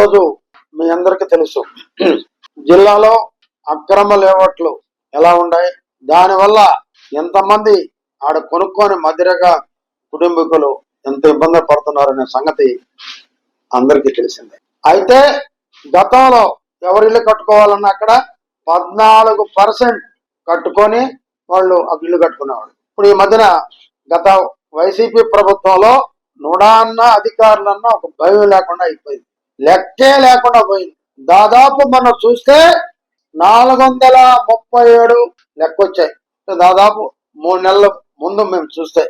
ఈరోజు మీ అందరికీ తెలుసు. జిల్లాలో అక్రమ లేవట్లు ఎలా ఉన్నాయి దానివల్ల ఎంతమంది ఆడ కొనుక్కొని మధ్యగా కుటుంబీకులు ఎంత ఇబ్బంది పడుతున్నారనే సంగతి అందరికీ తెలిసిందే. అయితే గతంలో ఎవరి ఇల్లు కట్టుకోవాలన్నా అక్కడ పద్నాలుగు పర్సెంట్ కట్టుకొని వాళ్ళు ఆ ఇల్లు కట్టుకునేవాళ్ళు. ఇప్పుడు ఈ మధ్యన గత వైసీపీ ప్రభుత్వంలో నుడాన్న అధికారులన్న ఒక భయం లేకుండా అయిపోయింది. లెక్కే లేకుండా పోయింది. దాదాపు మనం చూస్తే నాలుగు వందల ముప్పై ఏడు లెక్కొచ్చాయి. దాదాపు మూడు నెలల ముందు మేము చూస్తే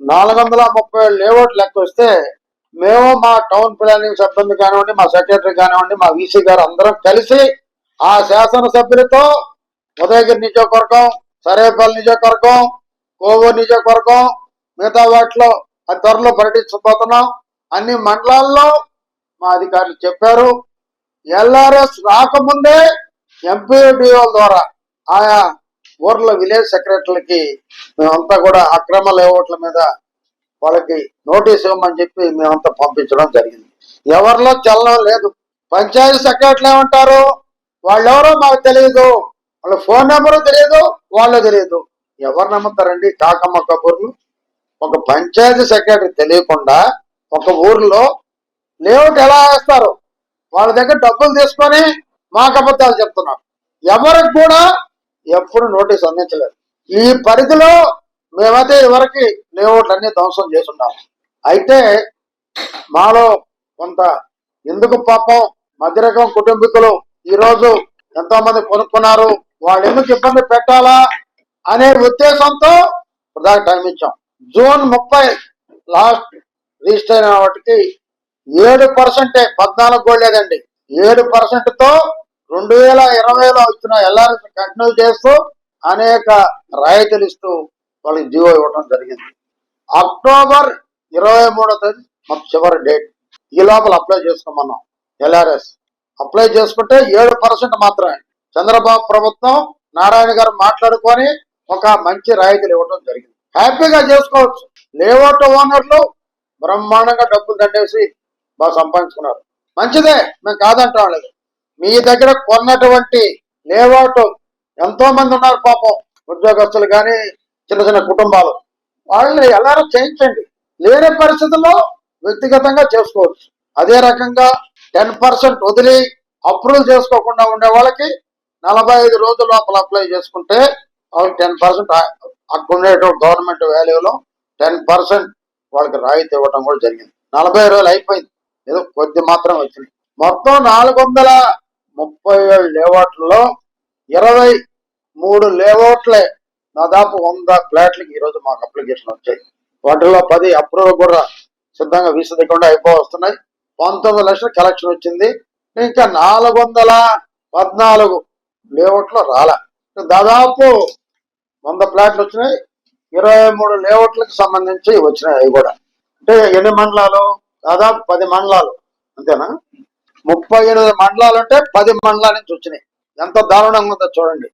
నాలుగు వందల ముప్పై ఏడు లేఅవుట్ లెక్క వస్తే మేము మా టౌన్ ప్లానింగ్ సిబ్బంది కానివ్వండి మా సెక్రటరీ కానివ్వండి మా వీసీ గారు అందరం కలిసి ఆ శాసనసభ్యులతో ఉదయగిరి నియోజకవర్గం సరేపల్లి నియోజకవర్గం కోవూరు నియోజకవర్గం మిగతా వాటిలో త్వరలో పర్యటించబోతున్నాం. అన్ని మండలాల్లో మా అధికారులు చెప్పారు. ఎల్ఆర్ఎస్ రాకముందే ఎంపీడిఓ ద్వారా ఆయా ఊర్ల విలేజ్ సెక్రటరీలకి మేమంతా కూడా అక్రమ లేఅవుట్ల మీద వాళ్ళకి నోటీస్ ఇవ్వమని చెప్పి మేమంతా పంపించడం జరిగింది. ఎవరిలో చలనం లేదు. పంచాయతీ సెక్రటరీలు ఏమంటారు? వాళ్ళెవరో మాకు తెలియదు వాళ్ళ ఫోన్ నెంబరు తెలియదు వాళ్ళు తెలియదు ఎవరు నమ్ముతారండి? కాకమ్మ కబుర్లు ఒక పంచాయతీ సెక్రటరీ తెలియకుండా ఒక ఊర్లో లేఅవుట్ ఎలా వేస్తారు? వాళ్ళ దగ్గర డబ్బులు తీసుకొని మాకు అబద్ధాలు చెప్తున్నారు. ఎవరికి కూడా ఎప్పుడు నోటీస్ అందించలేదు. ఈ పరిధిలో మేమైతే ఎవరికి లేఅవుట్లు అన్ని ధ్వంసం చేస్తున్నాం. అయితే మాలో కొంత ఎందుకు పాపం మధ్యరకం కుటుంబీకులు ఈరోజు ఎంతో మంది కొనుక్కున్నారు వాళ్ళు ఎందుకు ఇబ్బంది పెట్టాలా అనే ఉద్దేశంతో ఇప్పుడు టైం ఇచ్చాం. జూన్ ముప్పై లాస్ట్ రిజిస్టర్ అయిన వాటికి ఏడు పర్సెంటే పద్నాలుగు కూడా ఏడు పర్సెంట్తో రెండు వేల ఇరవైలో వచ్చిన ఎల్ఆర్ఎస్ కంటిన్యూ చేస్తూ అనేక రాయితీలు ఇస్తూ వాళ్ళకి జీవో ఇవ్వడం జరిగింది. అక్టోబర్ ఇరవై మూడో తేదీ మాకు చివరి డేట్. ఈ లోపల అప్లై చేసుకోమన్నాం ఎల్ఆర్ఎస్. అప్లై చేసుకుంటే ఏడు పర్సెంట్ మాత్రమే. చంద్రబాబు ప్రభుత్వం నారాయణ గారు మాట్లాడుకొని ఒక మంచి రాయితీలు ఇవ్వడం జరిగింది. హ్యాపీగా చేసుకోవచ్చు. లేఅవుట్ ఓనర్లు బ్రహ్మాండంగా డబ్బులు దండేసి బాగా సంపాదించుకున్నారు. మంచిదే మేము కాదంటాం లేదు. మీ దగ్గర కొన్నటువంటి లేవాటు ఎంతో మంది ఉన్నారు పాపం ఉద్యోగస్తులు కానీ చిన్న చిన్న కుటుంబాలు. వాళ్ళని ఎలారో చేయించండి. లేని పరిస్థితుల్లో వ్యక్తిగతంగా చేసుకోవచ్చు. అదే రకంగా టెన్ పర్సెంట్ వదిలి అప్రూవల్ చేసుకోకుండా ఉండే వాళ్ళకి నలభై ఐదు రోజుల లోపల అప్లై చేసుకుంటే వాళ్ళకి టెన్ పర్సెంట్ అక్కడ గవర్నమెంట్ వాల్యూలో టెన్ పర్సెంట్ వాళ్ళకి రాయితీ ఇవ్వడం కూడా జరిగింది. నలభై రోజులు అయిపోయింది. ఏదో కొద్ది మాత్రం వచ్చింది. మొత్తం నాలుగు వందల ముప్పై ఏడు లేఅవుట్లలో ఇరవై మూడు లేఅవుట్లే దాదాపు వంద ఫ్లాట్లకి ఈరోజు మాకు అప్లికేషన్ వచ్చాయి. వాటిలో పది అప్రూవల్ కూడా సిద్ధంగా వీసా దగ్గర అయిపో వస్తున్నాయి పంతొమ్మిది లక్షల కలెక్షన్ వచ్చింది. ఇంకా నాలుగు వందల పద్నాలుగు లేఅవుట్లో రాలే. దాదాపు వంద ఫ్లాట్లు వచ్చినాయి. ఇరవై మూడు లేఅవుట్లకు సంబంధించి వచ్చినాయి అవి కూడా. అంటే ఎన్ని మండలాలు? దాదాపు పది మండలాలు. అంతేనా? ముప్పై ఎనిమిది మండలాలు అంటే పది మండలాల నుంచి వచ్చినాయి. ఎంత దారుణంగా ఉందో చూడండి.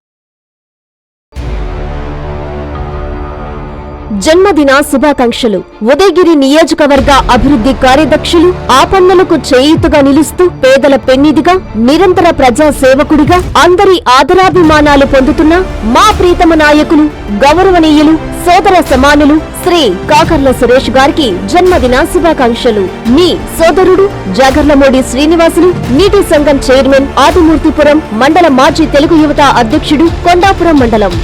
జన్మదిన శుభాకాంక్షలు. ఉదయగిరి నియోజకవర్గ అభివృద్ధి కార్యదక్షులు ఆపన్నులకు చేయూతగా నిలుస్తూ పేదల పెన్నిదిగా నిరంతర ప్రజా సేవకుడిగా అందరి ఆదరాభిమానాలు పొందుతున్న మా ప్రీతమ నాయకులు గౌరవనీయులు సోదర సమానులు శ్రీ కాకర్ల సురేష్ గారికి జన్మదిన శుభాకాంక్షలు. మీ సోదరుడు జాగర్లమూడి శ్రీనివాసులు నీటి సంఘం చైర్మన్ ఆదిమూర్తిపురం మండల మాజీ తెలుగు యువత అధ్యక్షుడు కొండాపురం మండలం.